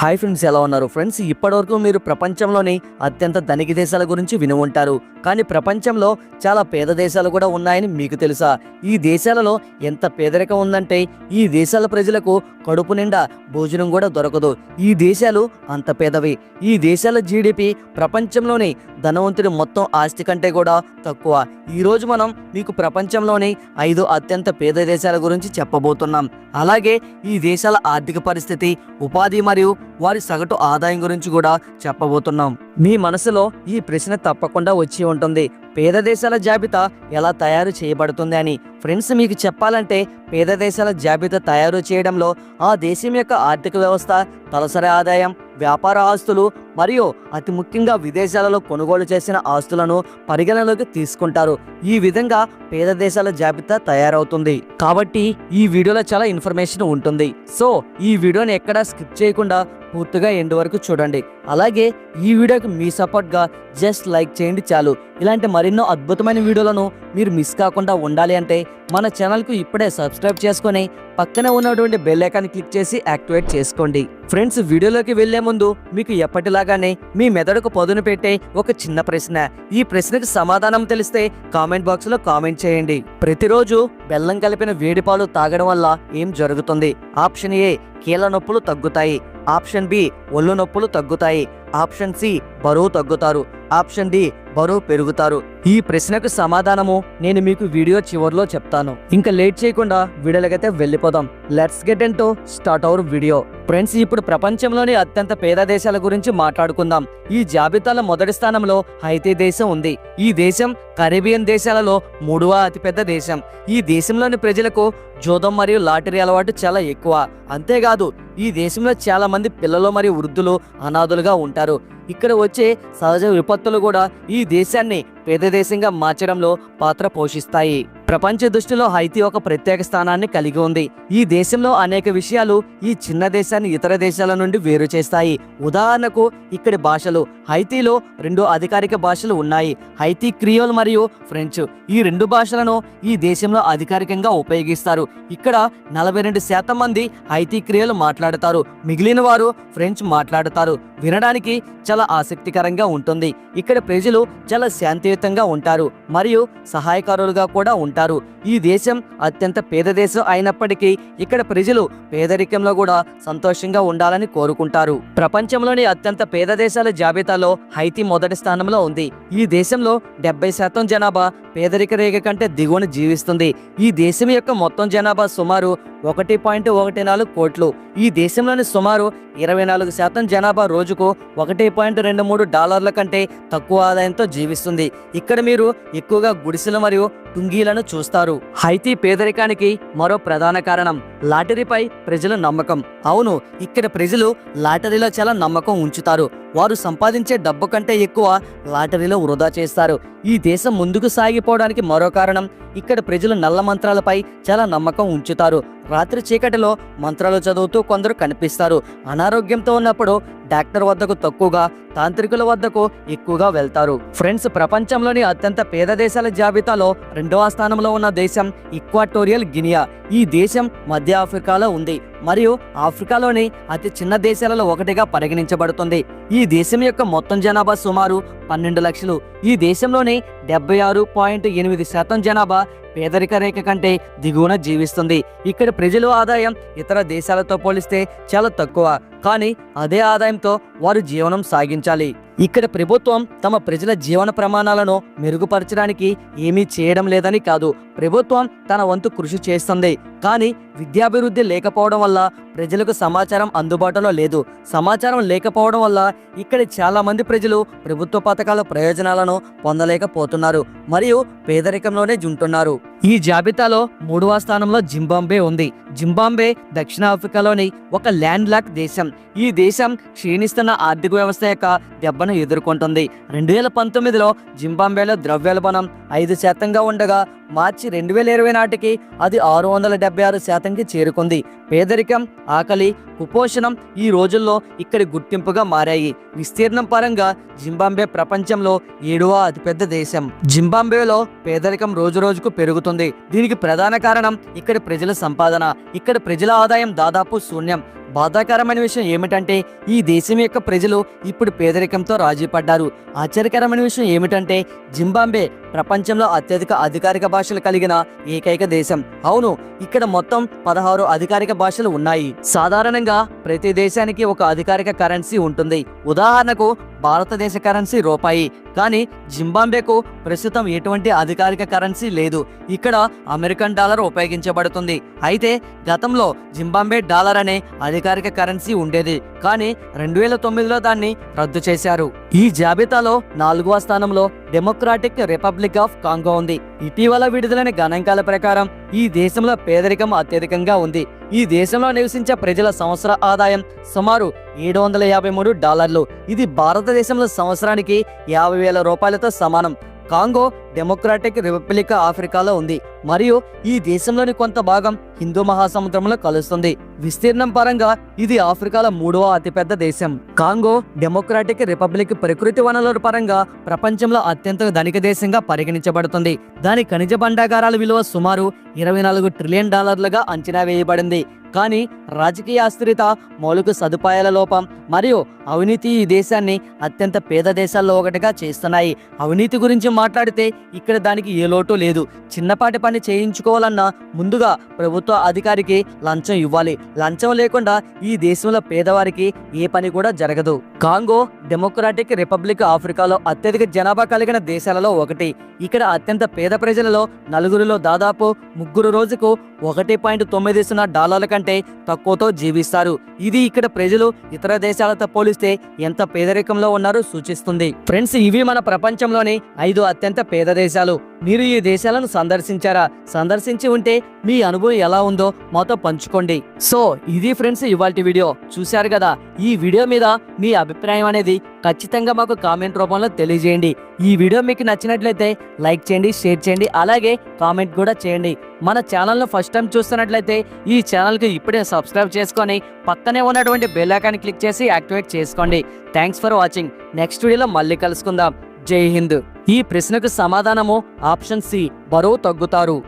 Hi friends ఎలా ఉన్నారు? Friends ఇప్పటివరకు మీరు ప్రపంచంలోని అత్యంత ధనిక దేశాల గురించి విని ఉంటారు. కానీ ప్రపంచంలో చాలా పేద దేశాలు కూడా ఉన్నాయని మీకు తెలుసా? ఈ దేశాలలో ఎంత పేదరికం ఉందంటే ఈ దేశాల ప్రజలకు కడుపు నిండా భోజనం కూడా దొరకదు. ఈ దేశాలు అంత పేదవి. ఈ దేశాల జీడిపి ప్రపంచంలోని ధనవంతుడి మొత్తం ఆస్తి కంటే కూడా తక్కువ. ఈరోజు మనం మీకు ప్రపంచంలోని ఐదు అత్యంత పేద దేశాల గురించి చెప్పబోతున్నాం. అలాగే ఈ దేశాల ఆర్థిక పరిస్థితి ఉపాధి మరియు వారి సగటు ఆదాయం గురించి కూడా చెప్పబోతున్నాం. మీ మనసులో ఈ ప్రశ్న తప్పకుండా వచ్చి ఉంటుంది. పేద దేశాల జాబితా ఎలా తయారు చేయబడుతుంది అని. ఫ్రెండ్స్ మీకు చెప్పాలంటే పేద దేశాల జాబితా తయారు చేయడంలో ఆ దేశం యొక్క ఆర్థిక వ్యవస్థ తలసరి ఆదాయం వ్యాపార ఆస్తులు మరియు అతి ముఖ్యంగా విదేశాలలో కొనుగోలు చేసిన ఆస్తులను పరిగణలోకి తీసుకుంటారు. ఈ విధంగా పేద దేశాల జాబితా తయారవుతుంది. కాబట్టి ఈ వీడియోలో చాలా ఇన్ఫర్మేషన్ ఉంటుంది. సో ఈ వీడియోని ఎక్కడా స్కిప్ చేయకుండా పూర్తిగా ఎండ్ వరకు చూడండి. అలాగే ఈ వీడియోకి మీ సపోర్ట్గా జస్ట్ లైక్ చేయండి చాలు. ఇలాంటి మరెన్నో అద్భుతమైన వీడియోలను మీరు మిస్ కాకుండా ఉండాలి అంటే మన ఛానల్కు ఇప్పుడే సబ్స్క్రైబ్ చేసుకొని పక్కనే ఉన్నటువంటి బెల్ ఐకాన్ క్లిక్ చేసి యాక్టివేట్ చేసుకోండి. ఫ్రెండ్స్ వీడియోలోకి వెళ్ళే ముందు మీకు ఎప్పటిలాగానే మీ మెదడుకు పదును పెట్టే ఒక చిన్న ప్రశ్న. ఈ ప్రశ్నకు సమాధానం తెలిస్తే కామెంట్ బాక్స్లో కామెంట్ చేయండి. ప్రతిరోజు బెల్లం కలిపిన వేడిపాలు తాగడం వల్ల ఏం జరుగుతుంది? ఆప్షన్ ఏ కీళ్ళ నొప్పులు తగ్గుతాయి. ఆప్షన్ బి ఒళ్ళు నొప్పులు తగ్గుతాయి. ఆప్షన్ సి బరువు తగ్గుతారు. ఆప్షన్ డి బరువు పెరుగుతారు. ఈ ప్రశ్నకు సమాధానము నేను మీకు వీడియో చివరిలో చెప్తాను. ఇంకా లేట్ చేయకుండా వీడియోలకైతే వెళ్ళిపోదాం. Let's get into start our video friends ఇప్పుడు ప్రపంచంలోని అత్యంత పేద దేశాల గురించి మాట్లాడుకుందాం. ఈ జాబితాలో మొదటి స్థానంలో హైతీ దేశం ఉంది. ఈ దేశం కరేబియన్ దేశాలలో మూడవ అతిపెద్ద దేశం. ఈ దేశంలోని ప్రజలకు జోదం మరియు లాటరీ అలవాటు చాలా ఎక్కువ. అంతేకాదు ఈ దేశంలో చాలా మంది పిల్లలు మరియు వృద్ధులు అనాథులుగా ఉంటారు. ఇక్కడ వచ్చే సహజ విపత్తులు కూడా ఈ దేశాన్ని పేద దేశంగా మార్చడంలో పాత్ర పోషిస్తాయి. ప్రపంచ దృష్టిలో హైతీ ఒక ప్రత్యేక స్థానాన్ని కలిగి ఉంది. ఈ దేశంలో అనేక విషయాలు ఈ చిన్న దేశాన్ని ఇతర దేశాల నుండి వేరు చేస్తాయి. ఉదాహరణకు ఇక్కడి భాషలు హైతీలో రెండు అధికారిక భాషలు ఉన్నాయి. హైతీ క్రియోల్ మరియు ఫ్రెంచ్. ఈ రెండు భాషలను ఈ దేశంలో అధికారికంగా ఉపయోగిస్తారు. ఇక్కడ నలభై రెండు శాతం మంది హైతీ క్రియోలు మాట్లాడతారు. మిగిలిన వారు ఫ్రెంచ్ మాట్లాడతారు. వినడానికి చాలా ఆసక్తికరంగా ఉంటుంది. ఇక్కడ ప్రజలు చాలా శాంతియుతంగా ఉంటారు. మరియు సహాయకారులుగా కూడా ఉంటారు. ఈ దేశం అత్యంత పేద దేశం అయినప్పటికీ ఇక్కడ ప్రజలు పేదరికంలో కూడా సంతోషంగా ఉండాలని కోరుకుంటారు. ప్రపంచంలోని అత్యంత పేద దేశాల జాబితాలో హైతీ మొదటి స్థానంలో ఉంది. ఈ దేశంలో డెబ్బై శాతం జనాభా పేదరిక రేఖ కంటే దిగువన జీవిస్తుంది. ఈ దేశం యొక్క మొత్తం జనాభా సుమారు ఒకటి పాయింట్ ఒకటి నాలుగు కోట్లు. ఈ దేశంలోని సుమారు ఇరవై నాలుగు శాతం జనాభా రోజుకు ఒకటి పాయింట్ రెండు మూడు డాలర్ల కంటే తక్కువ ఆదాయంతో జీవిస్తుంది. ఇక్కడ మీరు ఎక్కువగా గుడిసెలు మరియు టుంగీలను చూస్తారు. హైతీ పేదరికానికి మరో ప్రధాన కారణం లాటరీపై ప్రజల నమ్మకం. అవును ఇక్కడ ప్రజలు లాటరీలో చాలా నమ్మకం ఉంచుతారు. వారు సంపాదించే డబ్బు కంటే ఎక్కువ లాటరీలో వృధా చేస్తారు. ఈ దేశం ముందుకు సాగిపోవడానికి మరో కారణం ఇక్కడ ప్రజలు నల్ల మంత్రాలపై చాలా నమ్మకం ఉంచుతారు. రాత్రి చీకటిలో మంత్రాలు చదువుతూ కొందరు కనిపిస్తారు. అనారోగ్యంతో ఉన్నప్పుడు డాక్టర్ వద్దకు తక్కువగా తాంత్రికుల వద్దకు ఎక్కువగా వెళ్తారు. ఫ్రెండ్స్ ప్రపంచంలోని అత్యంత పేద దేశాల జాబితాలో రెండవ స్థానంలో ఉన్న దేశం ఈక్వాటోరియల్ గినియా. ఈ దేశం మధ్య ఆఫ్రికాలో ఉంది. మరియు ఆఫ్రికాలోని అతి చిన్న దేశాలలో ఒకటిగా పరిగణించబడుతుంది. ఈ దేశం యొక్క మొత్తం జనాభా సుమారు పన్నెండు లక్షలు. ఈ దేశంలోని డెబ్బై ఆరు పాయింట్ ఎనిమిది శాతం జనాభా పేదరిక రేఖ కంటే దిగువన జీవిస్తుంది. ఇక్కడ ప్రజల ఆదాయం ఇతర దేశాలతో పోలిస్తే చాలా తక్కువ. కానీ అదే ఆదాయంతో వారు జీవనం సాగించాలి. ఇక్కడ ప్రభుత్వం తమ ప్రజల జీవన ప్రమాణాలను మెరుగుపరచడానికి ఏమీ చేయడం లేదని కాదు. ప్రభుత్వం తన వంతు కృషి చేస్తుంది. కానీ విద్యాభివృద్ధి లేకపోవడం వల్ల ప్రజలకు సమాచారం అందుబాటులో లేదు. సమాచారం లేకపోవడం వల్ల ఇక్కడ చాలామంది ప్రజలు ప్రభుత్వ పథకాల ప్రయోజనాలను పొందలేకపోతున్నారు మరియు పేదరికంలోనే జుంటున్నారు. ఈ జాబితాలో మూడవ స్థానంలో జింబాంబే ఉంది. జింబాంబే దక్షిణాఫ్రికాలోని ఒక ల్యాండ్ లాక్ దేశం. ఈ దేశం క్షీణిస్తున్న ఆర్థిక వ్యవస్థ యొక్క దెబ్బను ఎదుర్కొంటుంది. రెండు వేల పంతొమ్మిదిలో జింబాంబేలో ద్రవ్యోల్బణం ఐదు శాతంగా ఉండగా మార్చి రెండు వేల ఇరవై నాటికి అది ఆరు వందల డెబ్బై ఆరు శాతంకి చేరుకుంది. పేదరికం ఆకలి కుపోషణం ఈ రోజుల్లో ఇక్కడి గుర్తింపుగా మారాయి. విస్తీర్ణం పరంగా జింబాంబే ప్రపంచంలో ఏడవ అతిపెద్ద దేశం. జింబాంబేలో పేదరికం రోజు రోజుకు పెరుగుతుంది. దీనికి ప్రధాన కారణం ఇక్కడి ప్రజల సంపాదన. ఇక్కడ ప్రజల ఆదాయం దాదాపు శూన్యం. బాధాకరమైన విషయం ఏమిటంటే ఈ దేశం యొక్క ప్రజలు ఇప్పుడు పేదరికంతో రాజీపడ్డారు. ఆశ్చర్యకరమైన విషయం ఏమిటంటే జింబాంబే ప్రపంచంలో అత్యధిక అధికారిక భాషలు కలిగిన ఏకైక దేశం. అవును ఇక్కడ మొత్తం పదహారు అధికారిక భాషలు ఉన్నాయి. సాధారణంగా ప్రతి దేశానికి ఒక అధికారిక కరెన్సీ ఉంటుంది. ఉదాహరణకు భారతదేశ కరెన్సీ రూపాయి. కానీ జింబాంబేకు ప్రస్తుతం ఎటువంటి అధికారిక కరెన్సీ లేదు. ఇక్కడ అమెరికన్ డాలర్ ఉపయోగించబడుతుంది. అయితే గతంలో జింబాంబే డాలర్ అనే అధికారిక కరెన్సీ ఉండేది. కానీ రెండు వేల తొమ్మిదిలో దాన్ని రద్దు చేశారు. ఈ జాబితాలో నాలుగవ స్థానంలో డెమోక్రాటిక్ రిపబ్లిక్ ఆఫ్ కాంగో ఉంది. ఇటీవల విడుదలైన గణాంకాల ప్రకారం ఈ దేశంలో పేదరికం అత్యధికంగా ఉంది. ఈ దేశంలో నివసించే ప్రజల సంవత్సర ఆదాయం సుమారు ఏడు వందల యాభై మూడు డాలర్లు. ఇది భారతదేశంలో సంవత్సరానికి యాభై వేల రూపాయలతో సమానం. కాంగో డెమోక్రాటిక్ రిపబ్లిక్ ఆఫ్రికాలో ఉంది. మరియు ఈ దేశంలోని కొంత భాగం హిందూ మహాసముద్రంలో కలుస్తుంది. విస్తీర్ణం పరంగా ఇది ఆఫ్రికాలో మూడవ అతిపెద్ద దేశం. కాంగో డెమోక్రాటిక్ రిపబ్లిక్ ప్రకృతి వనరుల పరంగా ప్రపంచంలో అత్యంత ధనిక దేశంగా పరిగణించబడుతుంది. దాని ఖనిజ భండాగారాల విలువ సుమారు ఇరవై నాలుగు ట్రిలియన్ డాలర్లుగా అంచనా వేయబడింది. కానీ రాజకీయ అస్థిరత మౌలిక సదుపాయాల లోపం మరియు అవినీతి ఈ దేశాన్ని అత్యంత పేద దేశాల్లో ఒకటిగా చేస్తున్నాయి. అవినీతి గురించి మాట్లాడితే ఇక్కడ దానికి ఏ లోటు లేదు. చిన్నపాటి పని చేయించుకోవాలన్నా ముందుగా ప్రభుత్వ అధికారికి లంచం ఇవ్వాలి. లంచం లేకుండా ఈ దేశంలో పేదవారికి ఏ పని కూడా జరగదు. కాంగో డెమోక్రాటిక్ రిపబ్లిక్ ఆఫ్రికాలో అత్యధిక జనాభా కలిగిన దేశాలలో ఒకటి. ఇక్కడ అత్యంత పేద ప్రజలలో నలుగురిలో దాదాపు ముగ్గురు రోజుకు ఒకటి పాయింట్ తొమ్మిది సున్నా డాలర్ల కంటే తక్కువతో జీవిస్తారు. ఇది ఇక్కడ ప్రజలు ఇతర దేశాలతో పోలిస్తే ఎంత పేదరికంలో ఉన్నారో సూచిస్తుంది. ఫ్రెండ్స్ ఇవి మన ప్రపంచంలోని ఐదు అత్యంత పేద దేశాలు. మీరు ఈ దేశాలను సందర్శించారా? సందర్శించి ఉంటే మీ అనుభవం ఎలా ఉందో మాతో పంచుకోండి. సో ఇది ఫ్రెండ్స్ ఇవాళ వీడియో. చూశారు కదా ఈ వీడియో మీద మీ అభిప్రాయం అనేది ఖచ్చితంగా మాకు కామెంట్ రూపంలో తెలియజేయండి. ఈ వీడియో మీకు నచ్చినట్లయితే లైక్ చేయండి షేర్ చేయండి అలాగే కామెంట్ కూడా చేయండి. మన ఛానల్ను ఫస్ట్ టైం చూస్తున్నట్లయితే ఈ ఛానల్కి ఇప్పుడే సబ్స్క్రైబ్ చేసుకొని పక్కనే ఉన్నటువంటి బెల్ ఐకాన్ క్లిక్ చేసి యాక్టివేట్ చేసుకోండి. Thanks for watching. నెక్స్ట్ వీడియోలో మళ్ళీ కలుసుకుందాం. జై హింద్. ఈ ప్రశ్నకు సమాధానము ఆప్షన్ సి. బరువు తగ్గుతారు.